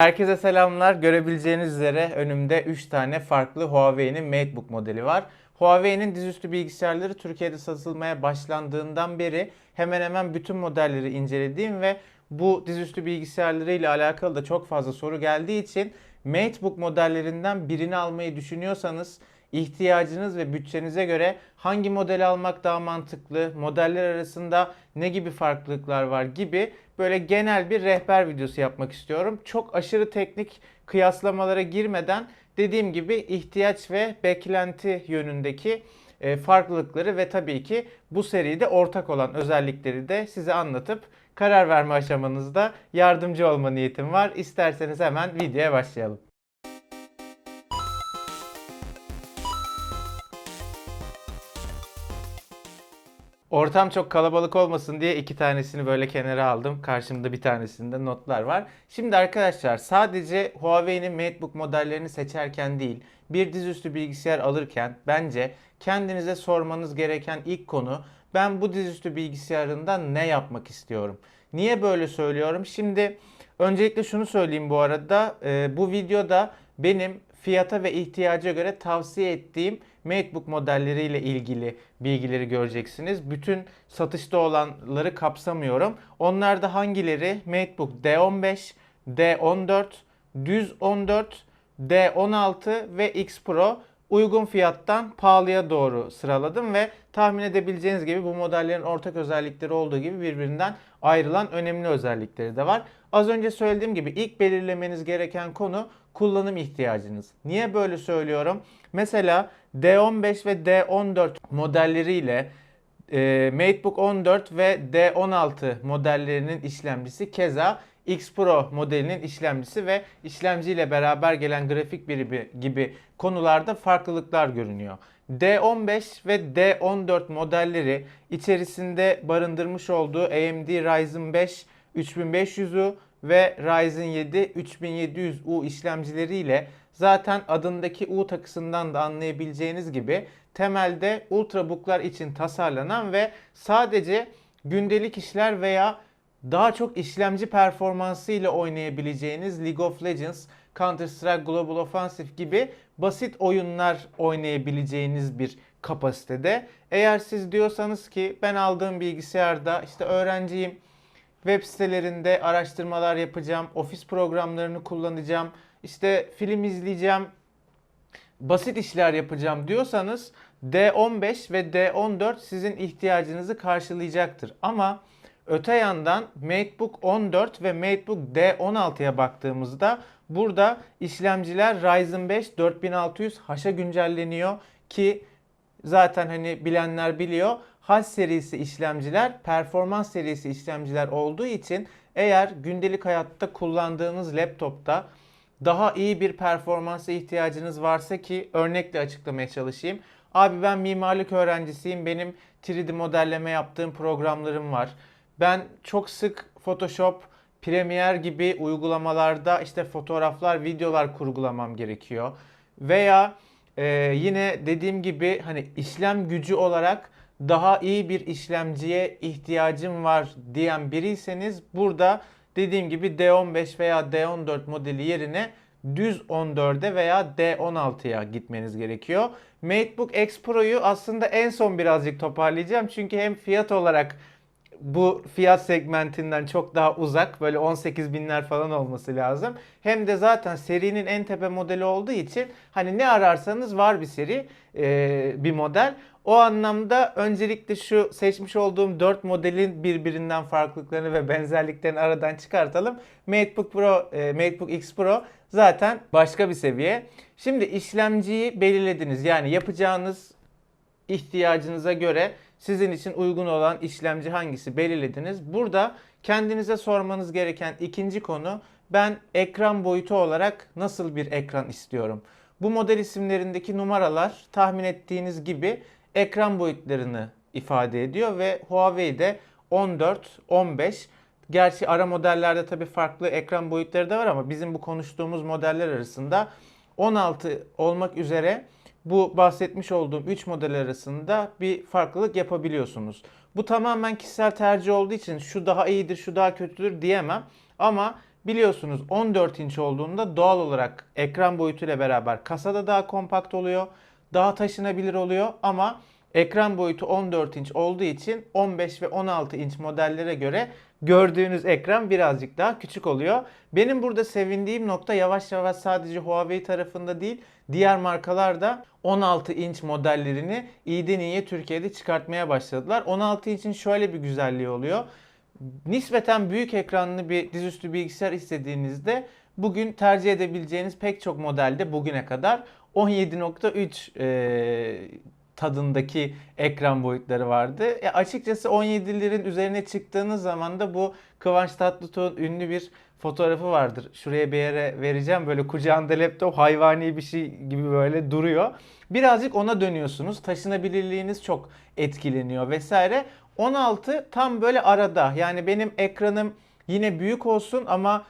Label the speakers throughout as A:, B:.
A: Herkese selamlar. Görebileceğiniz üzere önümde 3 tane farklı Huawei'nin MateBook modeli var. Huawei'nin dizüstü bilgisayarları Türkiye'de satılmaya başlandığından beri hemen hemen bütün modelleri incelediğim ve bu dizüstü bilgisayarları ile alakalı da çok fazla soru geldiği için MateBook modellerinden birini almayı düşünüyorsanız ihtiyacınız ve bütçenize göre hangi modeli almak daha mantıklı, modeller arasında ne gibi farklılıklar var gibi böyle genel bir rehber videosu yapmak istiyorum. Çok aşırı teknik kıyaslamalara girmeden dediğim gibi ihtiyaç ve beklenti yönündeki e, farklılıkları ve tabii ki bu seride ortak olan özellikleri de size anlatıp karar verme aşamanızda yardımcı olma niyetim var. İsterseniz hemen videoya başlayalım. Ortam çok kalabalık olmasın diye iki tanesini böyle kenara aldım. Karşımda bir tanesinde notlar var. Şimdi arkadaşlar sadece Huawei'nin MateBook modellerini seçerken değil, bir dizüstü bilgisayar alırken bence kendinize sormanız gereken ilk konu ben bu dizüstü bilgisayarında ne yapmak istiyorum? Niye böyle söylüyorum? Şimdi öncelikle şunu söyleyeyim bu arada. Ee, bu videoda benim fiyata ve ihtiyaca göre tavsiye ettiğim MateBook modelleriyle ilgili bilgileri göreceksiniz. Bütün satışta olanları kapsamıyorum. Onlar da hangileri? MateBook D15, D14, düz 14, D16 ve X Pro uygun fiyattan pahalıya doğru sıraladım ve tahmin edebileceğiniz gibi bu modellerin ortak özellikleri olduğu gibi birbirinden ayrılan önemli özellikleri de var. Az önce söylediğim gibi ilk belirlemeniz gereken konu kullanım ihtiyacınız. Niye böyle söylüyorum? Mesela D15 ve D14 modelleriyle e, MateBook 14 ve D16 modellerinin işlemcisi keza X Pro modelinin işlemcisi ve işlemciyle beraber gelen grafik birimi gibi konularda farklılıklar görünüyor. D15 ve D14 modelleri içerisinde barındırmış olduğu AMD Ryzen 5 3500'ü ve Ryzen 7 3700U işlemcileriyle zaten adındaki U takısından da anlayabileceğiniz gibi temelde ultrabooklar için tasarlanan ve sadece gündelik işler veya daha çok işlemci performansı ile oynayabileceğiniz League of Legends, Counter Strike Global Offensive gibi basit oyunlar oynayabileceğiniz bir kapasitede. Eğer siz diyorsanız ki ben aldığım bilgisayarda işte öğrenciyim, web sitelerinde araştırmalar yapacağım, ofis programlarını kullanacağım, işte film izleyeceğim, basit işler yapacağım diyorsanız D15 ve D14 sizin ihtiyacınızı karşılayacaktır. Ama öte yandan MateBook 14 ve MateBook D16'ya baktığımızda burada işlemciler Ryzen 5 4600H'a güncelleniyor ki zaten hani bilenler biliyor. H serisi işlemciler performans serisi işlemciler olduğu için eğer gündelik hayatta kullandığınız laptopta daha iyi bir performansa ihtiyacınız varsa ki örnekle açıklamaya çalışayım. Abi ben mimarlık öğrencisiyim. Benim 3D modelleme yaptığım programlarım var. Ben çok sık Photoshop, Premiere gibi uygulamalarda işte fotoğraflar, videolar kurgulamam gerekiyor. Veya e, yine dediğim gibi hani işlem gücü olarak daha iyi bir işlemciye ihtiyacım var diyen biriyseniz burada dediğim gibi D15 veya D14 modeli yerine düz 14'e veya D16'ya gitmeniz gerekiyor. MateBook X Pro'yu aslında en son birazcık toparlayacağım. Çünkü hem fiyat olarak bu fiyat segmentinden çok daha uzak böyle 18 binler falan olması lazım. Hem de zaten serinin en tepe modeli olduğu için hani ne ararsanız var bir seri bir model. O anlamda öncelikle şu seçmiş olduğum 4 modelin birbirinden farklılıklarını ve benzerliklerini aradan çıkartalım. MateBook Pro, e, MateBook X Pro zaten başka bir seviye. Şimdi işlemciyi belirlediniz. Yani yapacağınız ihtiyacınıza göre sizin için uygun olan işlemci hangisi belirlediniz. Burada kendinize sormanız gereken ikinci konu ben ekran boyutu olarak nasıl bir ekran istiyorum? Bu model isimlerindeki numaralar tahmin ettiğiniz gibi ekran boyutlarını ifade ediyor ve Huawei'de 14, 15 Gerçi ara modellerde tabii farklı ekran boyutları da var ama bizim bu konuştuğumuz modeller arasında 16 olmak üzere bu bahsetmiş olduğum 3 model arasında bir farklılık yapabiliyorsunuz. Bu tamamen kişisel tercih olduğu için şu daha iyidir, şu daha kötüdür diyemem. Ama Biliyorsunuz 14 inç olduğunda doğal olarak ekran boyutuyla beraber kasada daha kompakt oluyor. Daha taşınabilir oluyor ama ekran boyutu 14 inç olduğu için 15 ve 16 inç modellere göre gördüğünüz ekran birazcık daha küçük oluyor. Benim burada sevindiğim nokta yavaş yavaş sadece Huawei tarafında değil diğer markalar da 16 inç modellerini iyiden iyiye Türkiye'de çıkartmaya başladılar. 16 inçin şöyle bir güzelliği oluyor. Nispeten büyük ekranlı bir dizüstü bilgisayar istediğinizde bugün tercih edebileceğiniz pek çok modelde bugüne kadar 17.3 e, tadındaki ekran boyutları vardı. E, açıkçası 17'lerin üzerine çıktığınız zaman da bu Kıvanç Tatlıtuğ'un ünlü bir fotoğrafı vardır. Şuraya bir yere vereceğim. Böyle kucağında laptop hayvani bir şey gibi böyle duruyor. Birazcık ona dönüyorsunuz. Taşınabilirliğiniz çok etkileniyor vesaire. 16 tam böyle arada. Yani benim ekranım yine büyük olsun ama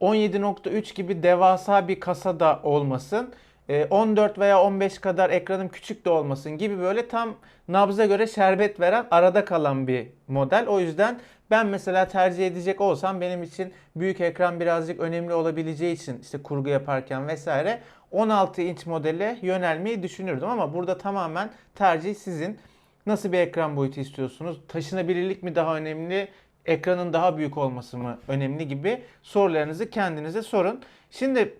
A: 17.3 gibi devasa bir kasada olmasın. E, 14 veya 15 kadar ekranım küçük de olmasın gibi böyle tam nabza göre şerbet veren arada kalan bir model. O yüzden ben mesela tercih edecek olsam benim için büyük ekran birazcık önemli olabileceği için işte kurgu yaparken vesaire 16 inç modele yönelmeyi düşünürdüm ama burada tamamen tercih sizin. Nasıl bir ekran boyutu istiyorsunuz? Taşınabilirlik mi daha önemli? Ekranın daha büyük olması mı önemli gibi sorularınızı kendinize sorun. Şimdi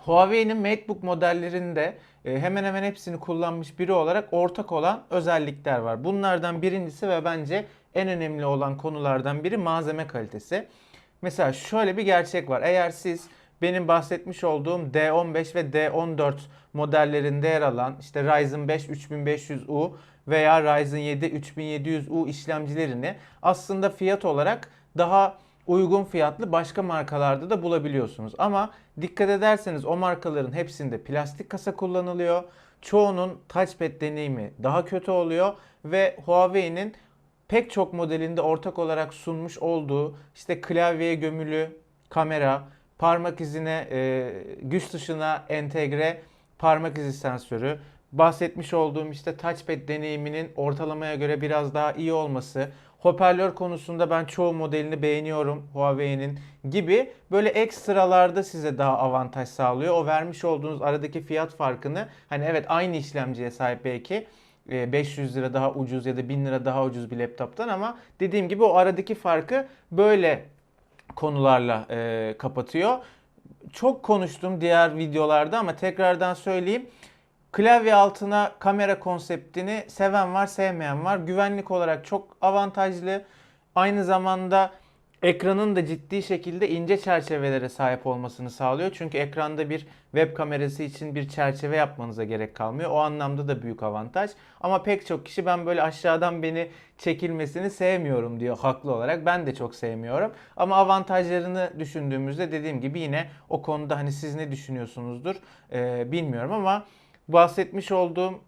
A: Huawei'nin MateBook modellerinde e, hemen hemen hepsini kullanmış biri olarak ortak olan özellikler var. Bunlardan birincisi ve bence en önemli olan konulardan biri malzeme kalitesi. Mesela şöyle bir gerçek var. Eğer siz benim bahsetmiş olduğum D15 ve D14 modellerinde yer alan işte Ryzen 5 3500U veya Ryzen 7 3700U işlemcilerini aslında fiyat olarak daha uygun fiyatlı başka markalarda da bulabiliyorsunuz. Ama dikkat ederseniz o markaların hepsinde plastik kasa kullanılıyor. Çoğunun touchpad deneyimi daha kötü oluyor ve Huawei'nin pek çok modelinde ortak olarak sunmuş olduğu işte klavyeye gömülü kamera, parmak izine, e, güç dışına entegre parmak izi sensörü, bahsetmiş olduğum işte touchpad deneyiminin ortalamaya göre biraz daha iyi olması, hoparlör konusunda ben çoğu modelini beğeniyorum Huawei'nin gibi böyle ekstralarda size daha avantaj sağlıyor. O vermiş olduğunuz aradaki fiyat farkını hani evet aynı işlemciye sahip belki 500 lira daha ucuz ya da 1000 lira daha ucuz bir laptoptan ama dediğim gibi o aradaki farkı böyle konularla e, kapatıyor. Çok konuştum diğer videolarda ama tekrardan söyleyeyim. Klavye altına kamera konseptini seven var, sevmeyen var. Güvenlik olarak çok avantajlı. Aynı zamanda ekranın da ciddi şekilde ince çerçevelere sahip olmasını sağlıyor. Çünkü ekranda bir web kamerası için bir çerçeve yapmanıza gerek kalmıyor. O anlamda da büyük avantaj. Ama pek çok kişi ben böyle aşağıdan beni çekilmesini sevmiyorum diyor haklı olarak. Ben de çok sevmiyorum. Ama avantajlarını düşündüğümüzde dediğim gibi yine o konuda hani siz ne düşünüyorsunuzdur ee, bilmiyorum ama bahsetmiş olduğum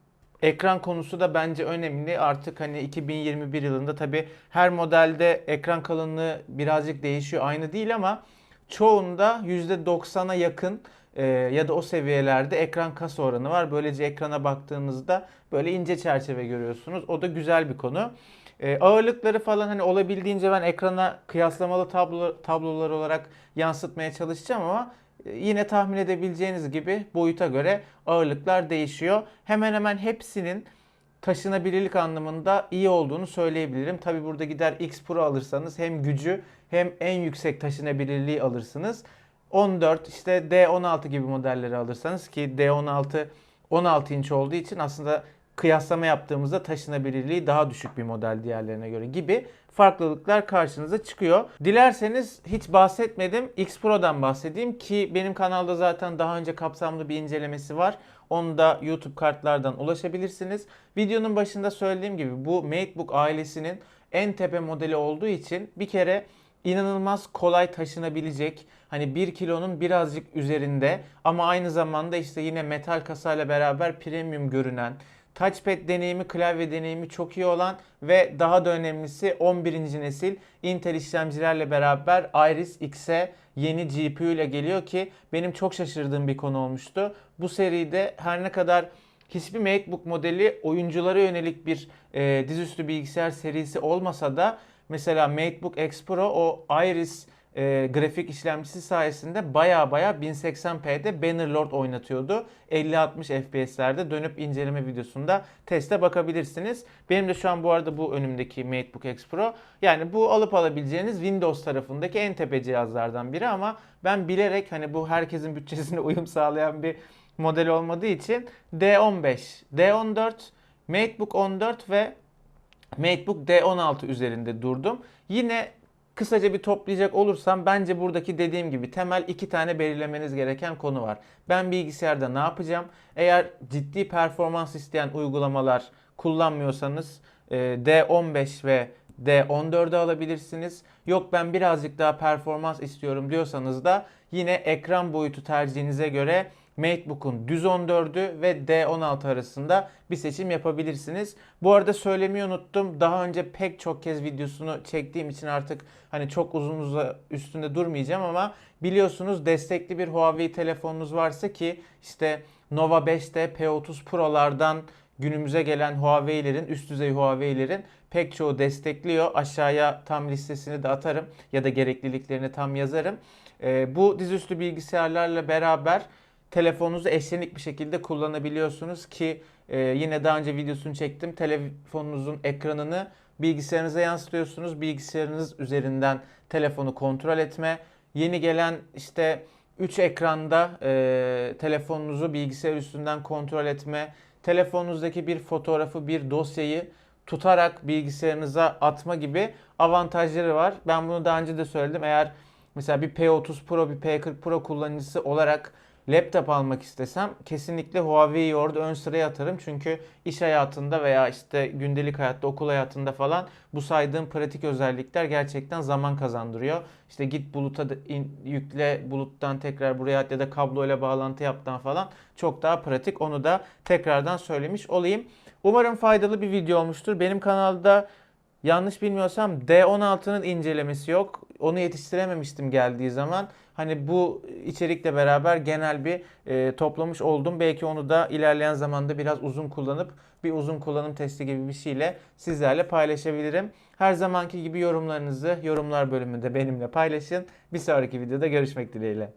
A: ekran konusu da bence önemli. Artık hani 2021 yılında tabi her modelde ekran kalınlığı birazcık değişiyor. Aynı değil ama çoğunda %90'a yakın e, ya da o seviyelerde ekran kasa oranı var. Böylece ekrana baktığınızda böyle ince çerçeve görüyorsunuz. O da güzel bir konu. E, ağırlıkları falan hani olabildiğince ben ekrana kıyaslamalı tablo, tablolar olarak yansıtmaya çalışacağım ama yine tahmin edebileceğiniz gibi boyuta göre ağırlıklar değişiyor. Hemen hemen hepsinin taşınabilirlik anlamında iyi olduğunu söyleyebilirim. Tabi burada gider X Pro alırsanız hem gücü hem en yüksek taşınabilirliği alırsınız. 14 işte D16 gibi modelleri alırsanız ki D16 16 inç olduğu için aslında kıyaslama yaptığımızda taşınabilirliği daha düşük bir model diğerlerine göre gibi farklılıklar karşınıza çıkıyor. Dilerseniz hiç bahsetmedim. X Pro'dan bahsedeyim ki benim kanalda zaten daha önce kapsamlı bir incelemesi var. Onu da YouTube kartlardan ulaşabilirsiniz. Videonun başında söylediğim gibi bu MateBook ailesinin en tepe modeli olduğu için bir kere inanılmaz kolay taşınabilecek hani 1 kilonun birazcık üzerinde ama aynı zamanda işte yine metal kasayla beraber premium görünen touchpad deneyimi, klavye deneyimi çok iyi olan ve daha da önemlisi 11. nesil Intel işlemcilerle beraber Iris X'e yeni GPU ile geliyor ki benim çok şaşırdığım bir konu olmuştu. Bu seride her ne kadar hiçbir MacBook modeli oyunculara yönelik bir e, dizüstü bilgisayar serisi olmasa da mesela MacBook X Pro o Iris e, grafik işlemcisi sayesinde baya baya 1080p'de Bannerlord oynatıyordu. 50-60 FPS'lerde dönüp inceleme videosunda teste bakabilirsiniz. Benim de şu an bu arada bu önümdeki MateBook X Pro. Yani bu alıp alabileceğiniz Windows tarafındaki en tepe cihazlardan biri ama ben bilerek hani bu herkesin bütçesine uyum sağlayan bir model olmadığı için D15, D14, MateBook 14 ve MateBook D16 üzerinde durdum. Yine kısaca bir toplayacak olursam bence buradaki dediğim gibi temel iki tane belirlemeniz gereken konu var. Ben bilgisayarda ne yapacağım? Eğer ciddi performans isteyen uygulamalar kullanmıyorsanız e, D15 ve D14'ü alabilirsiniz. Yok ben birazcık daha performans istiyorum diyorsanız da yine ekran boyutu tercihinize göre MateBook'un düz 14'ü ve D16 arasında bir seçim yapabilirsiniz. Bu arada söylemeyi unuttum. Daha önce pek çok kez videosunu çektiğim için artık hani çok uzun üstünde durmayacağım ama biliyorsunuz destekli bir Huawei telefonunuz varsa ki işte Nova 5'te P30 Pro'lardan günümüze gelen Huawei'lerin, üst düzey Huawei'lerin pek çoğu destekliyor. Aşağıya tam listesini de atarım ya da gerekliliklerini tam yazarım. Ee, bu dizüstü bilgisayarlarla beraber telefonunuzu eşlenik bir şekilde kullanabiliyorsunuz ki e, yine daha önce videosunu çektim. Telefonunuzun ekranını bilgisayarınıza yansıtıyorsunuz. Bilgisayarınız üzerinden telefonu kontrol etme. Yeni gelen işte 3 ekranda e, telefonunuzu bilgisayar üstünden kontrol etme. Telefonunuzdaki bir fotoğrafı, bir dosyayı tutarak bilgisayarınıza atma gibi avantajları var. Ben bunu daha önce de söyledim. Eğer mesela bir P30 Pro, bir P40 Pro kullanıcısı olarak laptop almak istesem kesinlikle Huawei'yi orada ön sıraya atarım. Çünkü iş hayatında veya işte gündelik hayatta, okul hayatında falan bu saydığım pratik özellikler gerçekten zaman kazandırıyor. İşte git buluta in- yükle, buluttan tekrar buraya at ya da kabloyla bağlantı yaptan falan çok daha pratik. Onu da tekrardan söylemiş olayım. Umarım faydalı bir video olmuştur. Benim kanalda yanlış bilmiyorsam D16'nın incelemesi yok. Onu yetiştirememiştim geldiği zaman. Hani bu içerikle beraber genel bir e, toplamış oldum. Belki onu da ilerleyen zamanda biraz uzun kullanıp bir uzun kullanım testi gibi bir şeyle sizlerle paylaşabilirim. Her zamanki gibi yorumlarınızı yorumlar bölümünde benimle paylaşın. Bir sonraki videoda görüşmek dileğiyle.